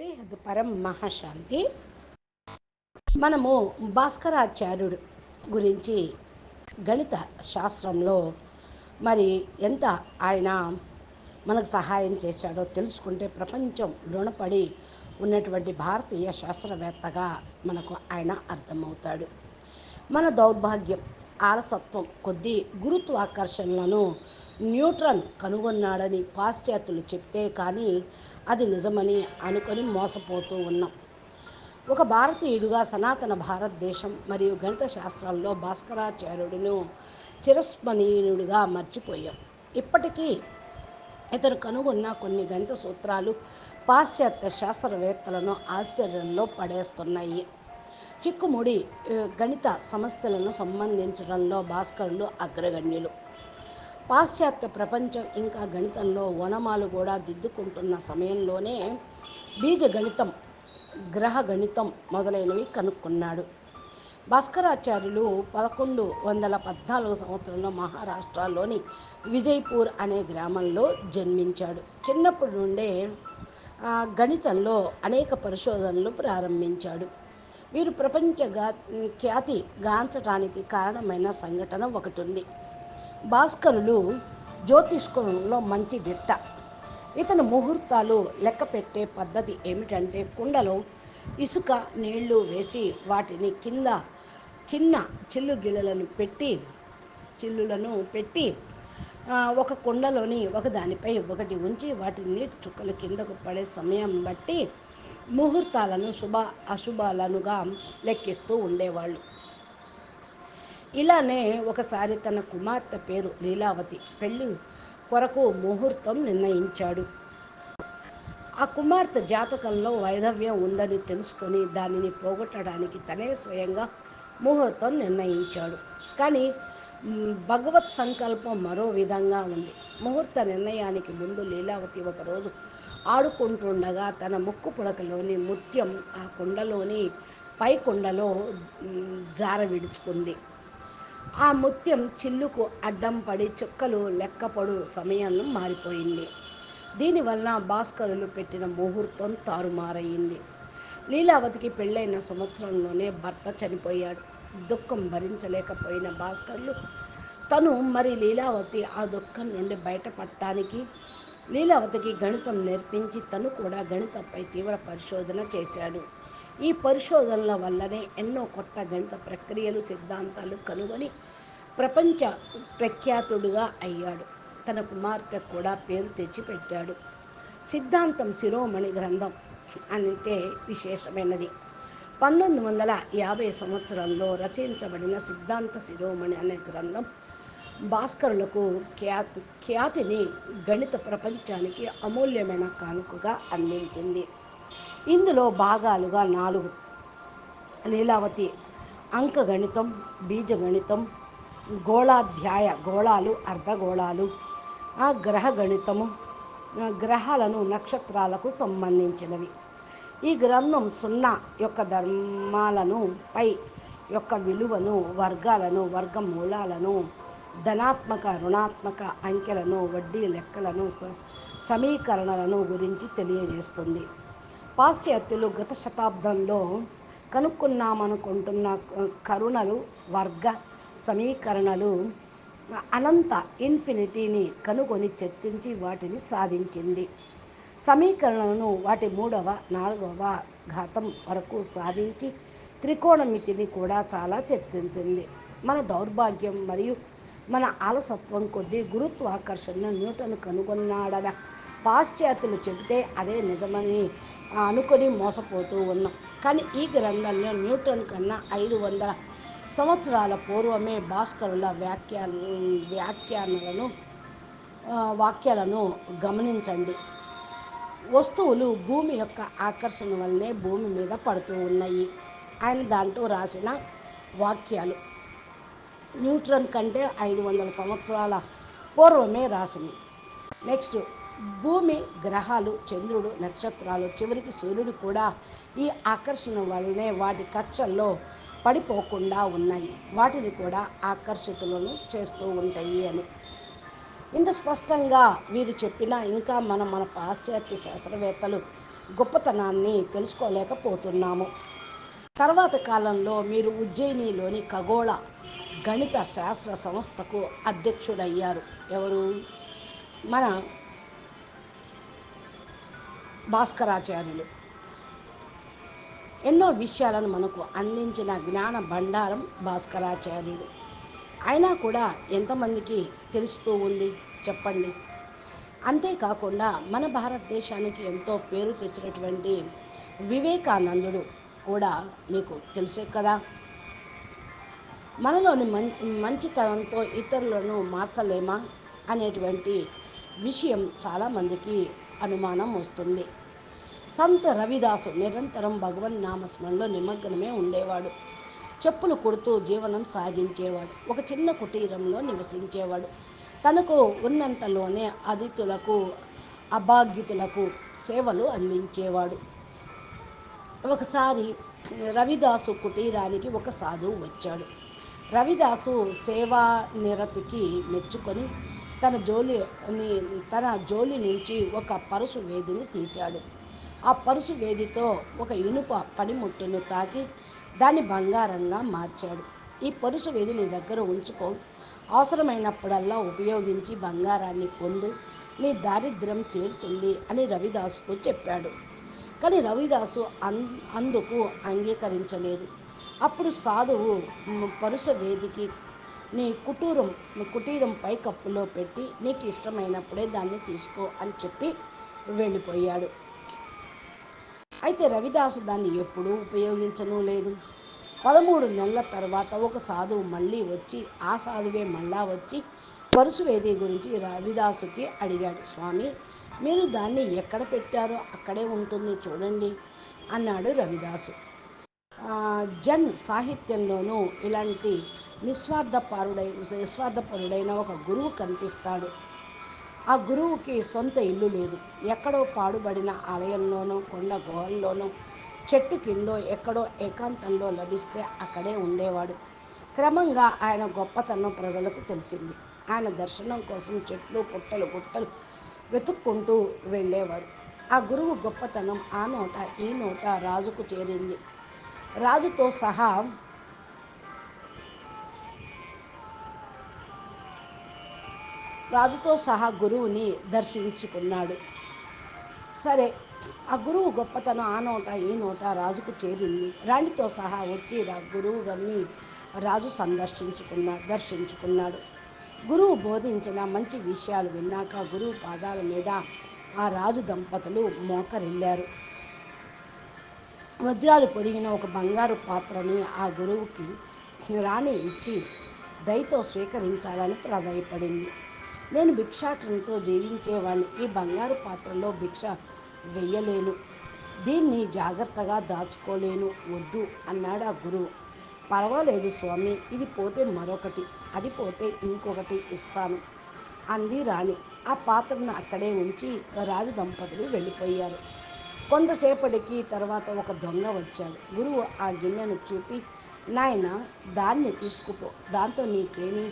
బేహద్ పరం మహాశాంతి. మనము భాస్కరాచార్యుడు గురించి గణిత శాస్త్రంలో మరి ఎంత ఆయన మనకు సహాయం చేశాడో తెలుసుకుంటే ప్రపంచం రుణపడి ఉన్నటువంటి భారతీయ శాస్త్రవేత్తగా మనకు ఆయన అర్థమవుతాడు. మన దౌర్భాగ్యం ఆలసత్వం కొద్దీ గురుత్వాకర్షణలను న్యూట్రన్ కనుగొన్నాడని పాశ్చాత్యులు చెప్తే కానీ అది నిజమని అనుకొని మోసపోతూ ఉన్నాం. ఒక భారతీయుడిగా సనాతన భారతదేశం మరియు గణిత శాస్త్రాల్లో భాస్కరాచార్యుడును చిరస్మరణీయుడిగా మర్చిపోయాం. ఇప్పటికీ ఇతను కనుగొన్న కొన్ని గణిత సూత్రాలు పాశ్చాత్య శాస్త్రవేత్తలను ఆశ్చర్యంలో పడేస్తున్నాయి. చిక్కుముడి గణిత సమస్యలను సంబంధించడంలో భాస్కరులు అగ్రగణ్యులు. పాశ్చాత్య ప్రపంచం ఇంకా గణితంలో వనమాలు కూడా దిద్దుకుంటున్న సమయంలోనే బీజగణితం గ్రహ గణితం మొదలైనవి కనుక్కున్నాడు. భాస్కరాచార్యులు పదకొండు వందల పద్నాలుగు సంవత్సరంలో మహారాష్ట్రలోని విజయ్పూర్ అనే గ్రామంలో జన్మించాడు. చిన్నప్పటి నుండే గణితంలో అనేక పరిశోధనలు ప్రారంభించాడు. వీరు ప్రపంచ గా ఖ్యాతి గాంచటానికి కారణమైన సంఘటన ఒకటి ఉంది. భాస్కరులు జ్యోతిష్కంలో మంచి దిట్ట ఇతను ముహూర్తాలు లెక్క పెట్టే పద్ధతి ఏమిటంటే కుండలో ఇసుక నీళ్ళు వేసి వాటిని కింద చిన్న చిల్లు గిళ్ళలను పెట్టి చిల్లులను పెట్టి ఒక కుండలోని ఒక దానిపై ఒకటి ఉంచి వాటి నీటి చుక్కలు కిందకు పడే సమయం బట్టి ముహూర్తాలను శుభ అశుభాలనుగా లెక్కిస్తూ ఉండేవాళ్ళు. ఇలానే ఒకసారి తన కుమార్తె పేరు లీలావతి పెళ్ళి కొరకు ముహూర్తం నిర్ణయించాడు. ఆ కుమార్తె జాతకంలో వైధవ్యం ఉందని తెలుసుకొని దానిని పోగొట్టడానికి తనే స్వయంగా ముహూర్తం నిర్ణయించాడు. కానీ భగవత్ సంకల్పం మరో విధంగా ఉంది. ముహూర్త నిర్ణయానికి ముందు లీలావతి ఒకరోజు ఆడుకుంటుండగా తన ముక్కు పుడకలోని ముత్యం ఆ కుండలోని పై కుండలో జార విడుచుకుంది ఆ ముత్యం చిల్లుకు అడ్డం పడి చుక్కలు లెక్కపడు సమయంలో మారిపోయింది. దీనివల్ల భాస్కరులు పెట్టిన ముహూర్తం తారుమారయ్యింది. లీలావతికి పెళ్ళైన సంవత్సరంలోనే భర్త చనిపోయాడు. దుఃఖం భరించలేకపోయిన భాస్కర్లు తను మరి లీలావతి ఆ దుఃఖం నుండి బయటపడటానికి లీలావతికి గణితం నేర్పించి తను కూడా గణితంపై తీవ్ర పరిశోధన చేశాడు. ఈ పరిశోధనల వల్లనే ఎన్నో కొత్త గణిత ప్రక్రియలు సిద్ధాంతాలు కనుగొని ప్రపంచ ప్రఖ్యాతుడుగా అయ్యాడు. తన కుమార్తె కూడా పేరు తెచ్చిపెట్టాడు. సిద్ధాంతం శిరోమణి గ్రంథం అంటే విశేషమైనది. పంతొమ్మిది వందల యాభై సంవత్సరంలో రచించబడిన సిద్ధాంత శిరోమణి అనే గ్రంథం భాస్కరులకు ఖ్యాతి ఖ్యాతిని గణిత ప్రపంచానికి అమూల్యమైన కానుకగా అందించింది. ఇందులో భాగాలుగా నాలుగు. లీలావతి అంకగణితం బీజగణితం గోళాధ్యాయ గోళాలు అర్ధగోళాలు గ్రహ గణితము గ్రహాలను నక్షత్రాలకు సంబంధించినవి. ఈ గ్రంథం సున్నా యొక్క ధర్మాలను పై యొక్క విలువను వర్గాలను వర్గ మూలాలను ధనాత్మక రుణాత్మక అంకెలను వడ్డీ లెక్కలను సమీకరణలను గురించి తెలియజేస్తుంది. పాశ్చాత్యులు గత శతాబ్దంలో కనుక్కున్నామనుకుంటున్న కరుణలు వర్గ సమీకరణలు అనంత ఇన్ఫినిటీని కనుగొని చర్చించి వాటిని సాధించింది. సమీకరణలను వాటి మూడవ నాలుగవ ఘాతం వరకు సాధించి త్రికోణమితిని కూడా చాలా చర్చించింది. మన దౌర్భాగ్యం మరియు మన ఆలసత్వం కొద్దీ గురుత్వాకర్షణను న్యూటన్ కనుగొన్నాడన పాశ్చాత్యులు చెబితే అదే నిజమని అనుకొని మోసపోతూ ఉన్నాం. కానీ ఈ గ్రంథంలో న్యూటన్ కన్నా ఐదు వందల సంవత్సరాల పూర్వమే భాస్కరుల వ్యాఖ్యా వ్యాఖ్యానాలను వాక్యాలను గమనించండి. వస్తువులు భూమి యొక్క ఆకర్షణ వల్లనే భూమి మీద పడుతూ ఉన్నాయి ఆయన దాంట్లో రాసిన వాక్యాలు న్యూట్రన్ కంటే ఐదు వందల సంవత్సరాల పూర్వమే రాసినవి. నెక్స్ట్ భూమి గ్రహాలు చంద్రుడు నక్షత్రాలు చివరికి సూర్యుడు కూడా ఈ ఆకర్షణ వల్లనే వాటి కక్షల్లో పడిపోకుండా ఉన్నాయి. వాటిని కూడా ఆకర్షితులను చేస్తూ ఉంటాయి అని. ఇంత స్పష్టంగా వీరు చెప్పినా ఇంకా మన మన పాశ్చాత్య శాస్త్రవేత్తలు గొప్పతనాన్ని తెలుసుకోలేకపోతున్నాము. తర్వాత కాలంలో మీరు ఉజ్జయినిలోని ఖగోళ గణిత శాస్త్ర సంస్థకు అధ్యక్షుడయ్యారు. ఎవరు? మన భాస్కరాచార్యులు. ఎన్నో విషయాలను మనకు అందించిన జ్ఞాన భండారం భాస్కరాచార్యుడు. అయినా కూడా ఎంతమందికి తెలుస్తూ ఉంది చెప్పండి. అంతేకాకుండా మన భారతదేశానికి ఎంతో పేరు తెచ్చినటువంటి వివేకానందుడు కూడా మీకు తెలుసే కదా. మనలోని మం మంచితనంతో ఇతరులను మార్చలేమా అనేటువంటి విషయం చాలామందికి అనుమానం వస్తుంది. సంత రవిదాసు నిరంతరం భగవన్ నామస్మరణలో నిమగ్నమే ఉండేవాడు. చెప్పులు కొడుతూ జీవనం సాగించేవాడు. ఒక చిన్న కుటీరంలో నివసించేవాడు. తనకు ఉన్నంతలోనే అతిథులకు అభాగ్యుతులకు సేవలు అందించేవాడు. ఒకసారి రవిదాసు కుటీరానికి ఒక సాధువు వచ్చాడు. రవిదాసు సేవా నిరతికి మెచ్చుకొని తన జోలి తన జోలి నుంచి ఒక పరుసు వేదిని తీశాడు. ఆ పరుసు వేదితో ఒక ఇనుప పనిముట్టును తాకి దాన్ని బంగారంగా మార్చాడు. ఈ పరుసు వేది నీ దగ్గర ఉంచుకో. అవసరమైనప్పుడల్లా ఉపయోగించి బంగారాన్ని పొందు. నీ దారిద్ర్యం తీరుతుంది అని రవిదాసుకు చెప్పాడు. కానీ రవిదాసు అన్ అందుకు అంగీకరించలేదు. అప్పుడు సాధువు పరుస వేదికి నీ కుటీరం నీ కుటీరం పై కప్పులో పెట్టి నీకు ఇష్టమైనప్పుడే దాన్ని తీసుకో అని చెప్పి వెళ్ళిపోయాడు. అయితే రవిదాసు దాన్ని ఎప్పుడూ ఉపయోగించను లేదు. పదమూడు నెలల తర్వాత ఒక సాధువు మళ్ళీ వచ్చి ఆ సాధువే మళ్ళా వచ్చి పరుసు వేది గురించి రవిదాసుకి అడిగాడు. స్వామి మీరు దాన్ని ఎక్కడ పెట్టారో అక్కడే ఉంటుంది చూడండి అన్నాడు రవిదాసు. జన్ సాహిత్యంలోనూ ఇలాంటి నిస్వార్థపరుడైన నిస్వార్థపరుడైన ఒక గురువు కనిపిస్తాడు. ఆ గురువుకి సొంత ఇల్లు లేదు. ఎక్కడో పాడుబడిన ఆలయంలోనో కొండ గుహల్లోనో చెట్టు కిందో ఎక్కడో ఏకాంతంలో లభిస్తే అక్కడే ఉండేవాడు. క్రమంగా ఆయన గొప్పతనం ప్రజలకు తెలిసింది. ఆయన దర్శనం కోసం చెట్లు పుట్టలు గుట్టలు వెతుక్కుంటూ వెళ్ళేవారు. ఆ గురువు గొప్పతనం ఆ నోట ఈ నోట రాజుకు చేరింది. రాజుతో సహా రాజుతో సహా గురువుని దర్శించుకున్నాడు. సరే ఆ గురువు గొప్పతనం ఆ నోట ఈ నోట రాజుకు చేరింది. రాణితో సహా వచ్చి రా గురువు గారిని రాజు సందర్శించుకున్నాడు దర్శించుకున్నాడు. గురువు బోధించిన మంచి విషయాలు విన్నాక గురువు పాదాల మీద ఆ రాజు దంపతులు మోకరిల్లారు. వజ్రాలు పొదిగిన ఒక బంగారు పాత్రని ఆ గురువుకి రాణి ఇచ్చి దయతో స్వీకరించాలని ప్రాధాయపడింది. నేను భిక్షాటనతో జీవించేవాడిని ఈ బంగారు పాత్రలో భిక్ష వెయ్యలేను. దీన్ని జాగ్రత్తగా దాచుకోలేను. వద్దు అన్నాడు ఆ గురువు. పర్వాలేదు స్వామి ఇది పోతే మరొకటి అది పోతే ఇంకొకటి ఇస్తాను అంది రాణి. ఆ పాత్రను అక్కడే ఉంచి రాజు దంపతులు వెళ్ళిపోయారు. కొంతసేపటికి తర్వాత ఒక దొంగ వచ్చాడు. గురువు ఆ గిన్నెను చూపి నాయన దాన్ని తీసుకుపో దాంతో నీకేమీ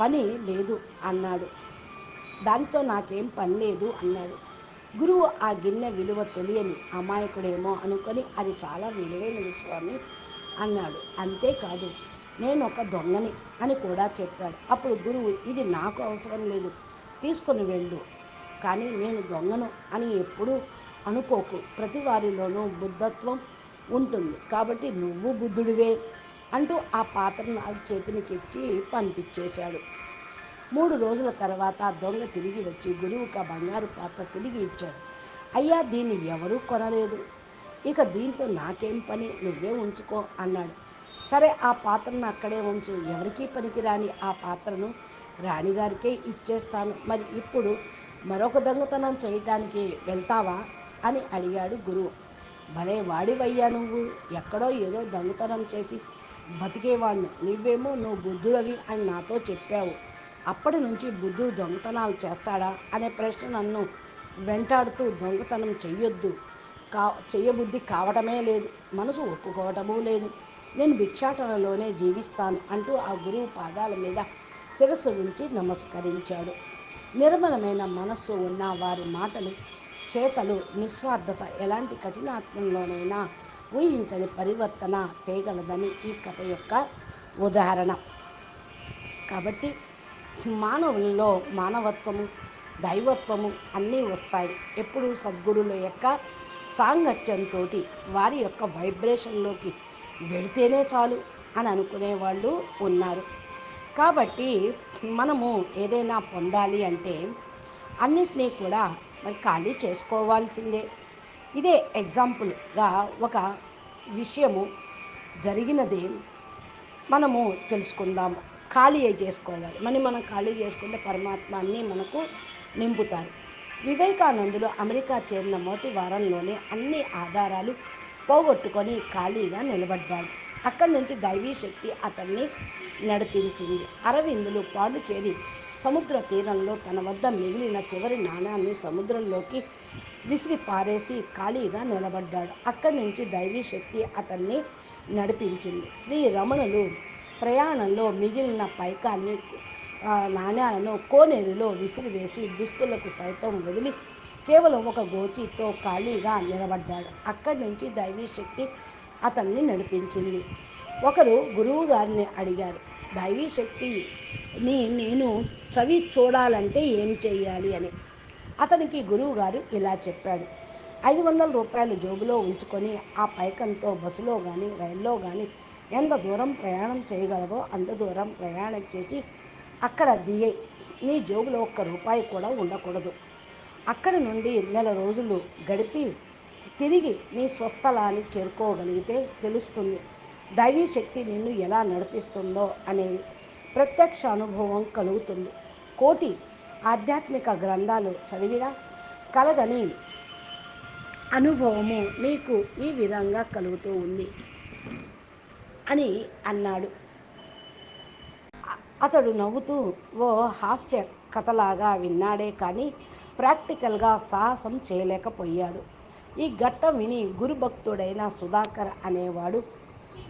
పని లేదు అన్నాడు. దానితో నాకేం పని లేదు అన్నాడు. గురువు ఆ గిన్నె విలువ తెలియని అమాయకుడేమో అనుకొని అది చాలా విలువైనది స్వామి అన్నాడు. అంతేకాదు నేను ఒక దొంగని అని కూడా చెప్పాడు. అప్పుడు గురువు ఇది నాకు అవసరం లేదు తీసుకొని వెళ్ళు. కానీ నేను దొంగను అని ఎప్పుడూ అనుకోకు. ప్రతి వారిలోనూ బుద్ధత్వం ఉంటుంది. కాబట్టి నువ్వు బుద్ధుడివే. అంటూ ఆ పాత్రను చేతినికి చేతినికిచ్చి పంపించేశాడు. మూడు రోజుల తర్వాత దొంగ తిరిగి వచ్చి గురువుకి ఆ బంగారు పాత్ర తిరిగి ఇచ్చాడు. అయ్యా దీన్ని ఎవరూ కొనలేదు. ఇక దీంతో నాకేం పని? నువ్వే ఉంచుకో అన్నాడు. సరే ఆ పాత్రను అక్కడే ఉంచు. ఎవరికీ పనికిరాని ఆ పాత్రను రాణిగారికే ఇచ్చేస్తాను. మరి ఇప్పుడు మరొక దొంగతనం చేయటానికి వెళ్తావా? అని అడిగాడు గురువు. భలే వాడివయ్యా నువ్వు. ఎక్కడో ఏదో దొంగతనం చేసి బతికేవాడిని. నువ్వేమో నువ్వు బుద్ధుడవి అని నాతో చెప్పావు. అప్పటి నుంచి బుద్ధుడు దొంగతనాలు చేస్తాడా అనే ప్రశ్న నన్ను వెంటాడుతూ దొంగతనం చెయ్యొద్దు కా చెయ్యబుద్ధి కావటమే లేదు. మనసు ఒప్పుకోవటమూ లేదు. నేను భిక్షాటనలోనే జీవిస్తాను అంటూ ఆ గురువు పాదాల మీద శిరస్సు ఉంచి నమస్కరించాడు. నిర్మలమైన మనస్సు ఉన్న వారి మాటలు చేతలు నిస్వార్థత ఎలాంటి కఠినాత్మంలోనైనా ఊహించని పరివర్తన తేగలదని ఈ కథ యొక్క ఉదాహరణ. కాబట్టి మానవుల్లో మానవత్వము దైవత్వము అన్నీ వస్తాయి. ఎప్పుడు సద్గురుల యొక్క సాంగత్యంతో వారి యొక్క వైబ్రేషన్లోకి వెళితేనే చాలు అని అనుకునే వాళ్ళు ఉన్నారు. కాబట్టి మనము ఏదైనా పొందాలి అంటే అన్నిటినీ కూడా మరి ఖాళీ చేసుకోవాల్సిందే. ఇదే ఎగ్జాంపుల్గా ఒక విషయము జరిగినది మనము తెలుసుకుందాము. ఖాళీ చేసుకోవాలి. మరి మనం ఖాళీ చేసుకుంటే పరమాత్మాన్ని మనకు నింపుతారు. వివేకానందులు అమెరికా చేరిన మొదటి వారంలోనే అన్ని ఆధారాలు పోగొట్టుకొని ఖాళీగా నిలబడ్డాడు. అక్కడి నుంచి దైవీ శక్తి అతన్ని నడిపించింది. అరవిందులు పాండుచేరి సముద్ర తీరంలో తన వద్ద మిగిలిన చివరి నాణాన్ని సముద్రంలోకి విసిరి పారేసి ఖాళీగా నిలబడ్డాడు. అక్కడి నుంచి దైవీ శక్తి అతన్ని నడిపించింది. శ్రీ రమణులు ప్రయాణంలో మిగిలిన పైకాన్ని నాణ్యాలను కోనేరులో విసిరివేసి దుస్తులకు సైతం వదిలి కేవలం ఒక గోచితో ఖాళీగా నిలబడ్డాడు. అక్కడి నుంచి దైవీ శక్తి అతన్ని నడిపించింది. ఒకరు గురువు గారిని అడిగారు. దైవీ శక్తిని నేను చవి చూడాలంటే ఏం చేయాలి అని. అతనికి గురువు గారు ఇలా చెప్పాడు. ఐదు వందల రూపాయలు జోబులో ఉంచుకొని ఆ పైకంతో బస్సులో కానీ రైల్లో కానీ ఎంత దూరం ప్రయాణం చేయగలవో అంత దూరం ప్రయాణం చేసి అక్కడ దిగే నీ జోబులో ఒక్క రూపాయి కూడా ఉండకూడదు. అక్కడి నుండి నెల రోజులు గడిపి తిరిగి నీ స్వస్థలాన్ని చేరుకోగలిగితే తెలుస్తుంది. దైవీ శక్తి నిన్ను ఎలా నడిపిస్తుందో అనేది ప్రత్యక్ష అనుభవం కలుగుతుంది. కోటి ఆధ్యాత్మిక గ్రంథాలు చదివినా కలగని అనుభవము నీకు ఈ విధంగా కలుగుతూ ఉంది అని అన్నాడు. అతడు నవ్వుతూ ఓ హాస్య కథలాగా విన్నాడే కానీ ప్రాక్టికల్గా సాహసం చేయలేకపోయాడు. ఈ ఘట్టం విని గురుభక్తుడైన సుధాకర్ అనేవాడు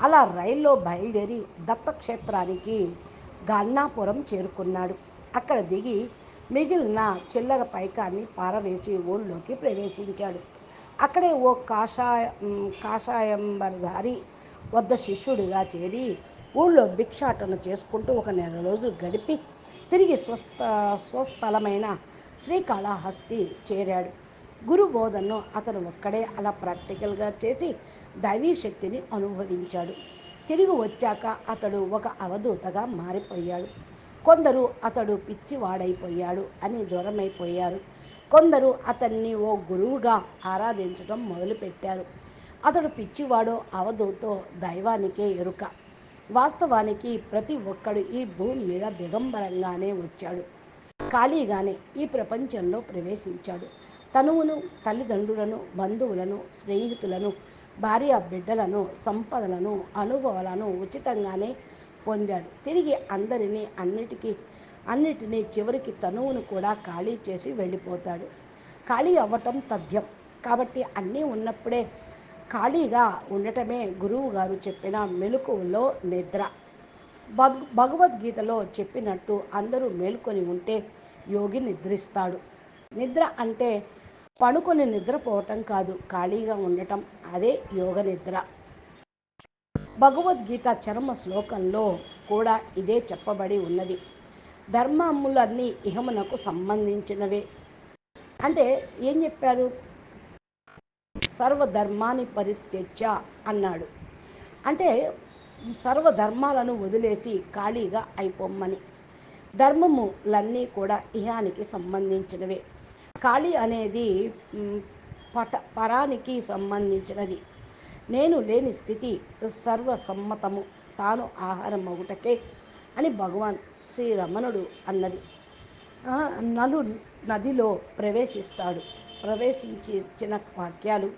అలా రైల్లో బయలుదేరి దత్తక్షేత్రానికి గన్నాపురం చేరుకున్నాడు. అక్కడ దిగి మిగిలిన చిల్లర పైకాన్ని పారవేసి ఊళ్ళోకి ప్రవేశించాడు. అక్కడే ఓ కాషాయ కాషాయంబరధారి వద్ద శిష్యుడిగా చేరి ఊళ్ళో భిక్షాటన చేసుకుంటూ ఒక నెల రోజులు గడిపి తిరిగి స్వస్థ స్వస్థలమైన శ్రీకాళహస్తి చేరాడు. గురు బోధనను అతను ఒక్కడే అలా ప్రాక్టికల్గా చేసి దైవీ శక్తిని అనుభవించాడు. తిరిగి వచ్చాక అతడు ఒక అవధూతగా మారిపోయాడు. కొందరు అతడు పిచ్చివాడైపోయాడు అని దూరమైపోయారు. కొందరు అతన్ని ఓ గురువుగా ఆరాధించడం మొదలుపెట్టారు. అతడు పిచ్చివాడో అవధూతో దైవానికే ఎరుక. వాస్తవానికి ప్రతి ఒక్కడు ఈ భూమి మీద దిగంబరంగానే వచ్చాడు. ఖాళీగానే ఈ ప్రపంచంలో ప్రవేశించాడు. తనువును తల్లిదండ్రులను బంధువులను స్నేహితులను భార్య బిడ్డలను సంపదలను అనుభవాలను ఉచితంగానే పొందాడు. తిరిగి అందరినీ అన్నిటికీ అన్నిటినీ చివరికి తనువును కూడా ఖాళీ చేసి వెళ్ళిపోతాడు. ఖాళీ అవ్వటం తథ్యం. కాబట్టి అన్నీ ఉన్నప్పుడే ఖాళీగా ఉండటమే గురువు గారు చెప్పిన మెలకువలో నిద్ర. భగ భగవద్గీతలో చెప్పినట్టు అందరూ మేల్కొని ఉంటే యోగి నిద్రిస్తాడు. నిద్ర అంటే పడుకొని నిద్రపోవటం కాదు ఖాళీగా ఉండటం. అదే యోగ నిద్ర. భగవద్గీత చర్మ శ్లోకంలో కూడా ఇదే చెప్పబడి ఉన్నది. ధర్మములన్నీ ఇహమునకు సంబంధించినవే. అంటే ఏం చెప్పారు? సర్వధర్మాన్ని పరిత్యజ అన్నాడు. అంటే సర్వధర్మాలను వదిలేసి ఖాళీగా అయిపోమ్మని. ధర్మములన్నీ కూడా ఇహానికి సంబంధించినవే. ఖాళీ అనేది పట పరానికి సంబంధించినది. నేను లేని స్థితి సర్వసమ్మతము తాను ఆహారం ఒకటకే అని భగవాన్ శ్రీరమణుడు అన్నది. నలు నదిలో ప్రవేశిస్తాడు. ప్రవేశించిన వాక్యాలు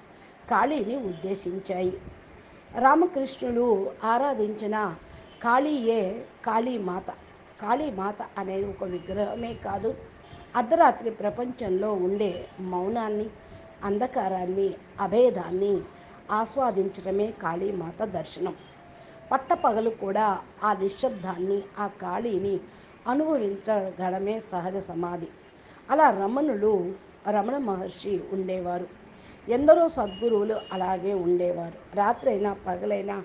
కాళీని ఉద్దేశించాయి. రామకృష్ణుడు ఆరాధించిన కాళీయే కాళీమాత కాళీమాత అనేది ఒక విగ్రహమే కాదు అర్ధరాత్రి ప్రపంచంలో ఉండే మౌనాన్ని అంధకారాన్ని అభేదాన్ని ఆస్వాదించడమే కాళీమాత దర్శనం. పట్టపగలు కూడా ఆ నిశ్శబ్దాన్ని ఆ కాళీని అనుభవించగడమే సహజ సమాధి. అలా రమణులు రమణ మహర్షి ఉండేవారు. ఎందరో సద్గురువులు అలాగే ఉండేవారు. రాత్రైనా పగలైనా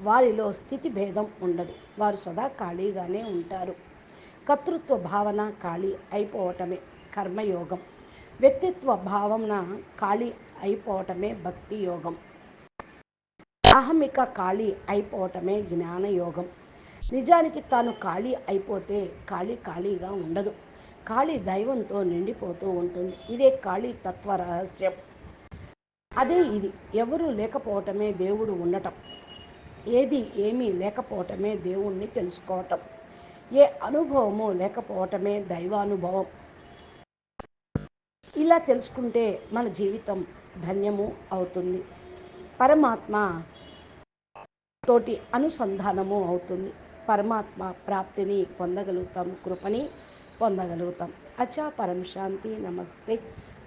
వారిలో స్థితి భేదం ఉండదు. వారు సదా ఖాళీగానే ఉంటారు. కర్తృత్వ భావన ఖాళీ అయిపోవటమే కర్మయోగం. వ్యక్తిత్వ భావన ఖాళీ అయిపోవటమే భక్తి యోగం. అహమిక ఖాళీ అయిపోవటమే జ్ఞానయోగం నిజానికి తాను ఖాళీ అయిపోతే ఖాళీ ఖాళీగా ఉండదు. ఖాళీ దైవంతో నిండిపోతూ ఉంటుంది. ఇదే ఖాళీ తత్వ రహస్యం. అదే ఇది. ఎవరు లేకపోవటమే దేవుడు ఉండటం. ఏది ఏమీ లేకపోవటమే దేవుణ్ణి తెలుసుకోవటం. ఏ అనుభవము లేకపోవటమే దైవానుభవం. ఇలా తెలుసుకుంటే మన జీవితం ధన్యము అవుతుంది. పరమాత్మ తోటి అనుసంధానము అవుతుంది. పరమాత్మ ప్రాప్తిని పొందగలుగుతాం కృపని పొందగలుగుతాం. అచా పరం శాంతి నమస్తే.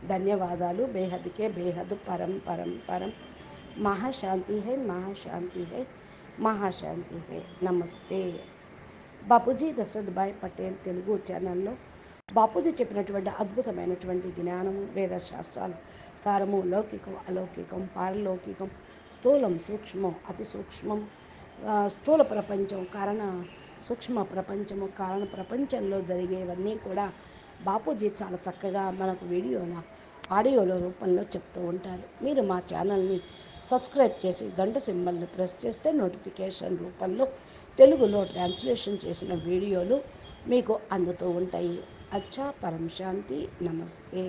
ధన్యవాదాలు. బేహద్కే బేహద్. పరం పరం పరం. మహాశాంతి హై మహాశాంతి హై మహాశాంతి హే. నమస్తే. బాపూజీ దశరథ్ భాయ్ పటేల్ తెలుగు ఛానల్లో బాపూజీ చెప్పినటువంటి అద్భుతమైనటువంటి జ్ఞానము వేదశాస్త్రాలు సారము లౌకికం అలౌకికం పారలౌకికం స్థూలం సూక్ష్మం అతి సూక్ష్మం స్థూల ప్రపంచం కారణ సూక్ష్మ ప్రపంచము కారణ ప్రపంచంలో జరిగేవన్నీ కూడా బాపూజీ చాలా చక్కగా మనకు వీడియోలో ఆడియోలో రూపంలో చెప్తూ ఉంటారు. మీరు మా ఛానల్ని సబ్స్క్రైబ్ చేసి గంట సింబల్ని ప్రెస్ చేస్తే నోటిఫికేషన్ రూపంలో తెలుగులో ట్రాన్స్లేషన్ చేసిన వీడియోలు మీకు అందుతూ ఉంటాయి. అచ్చా పరం శాంతి నమస్తే.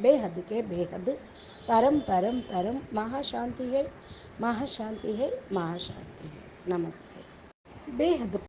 బేహద్కే బేహద్ పరం పరం పరం మహాశాంతి హై మహాశాంతి హై మహాశాంతి నమస్తే. బేహద్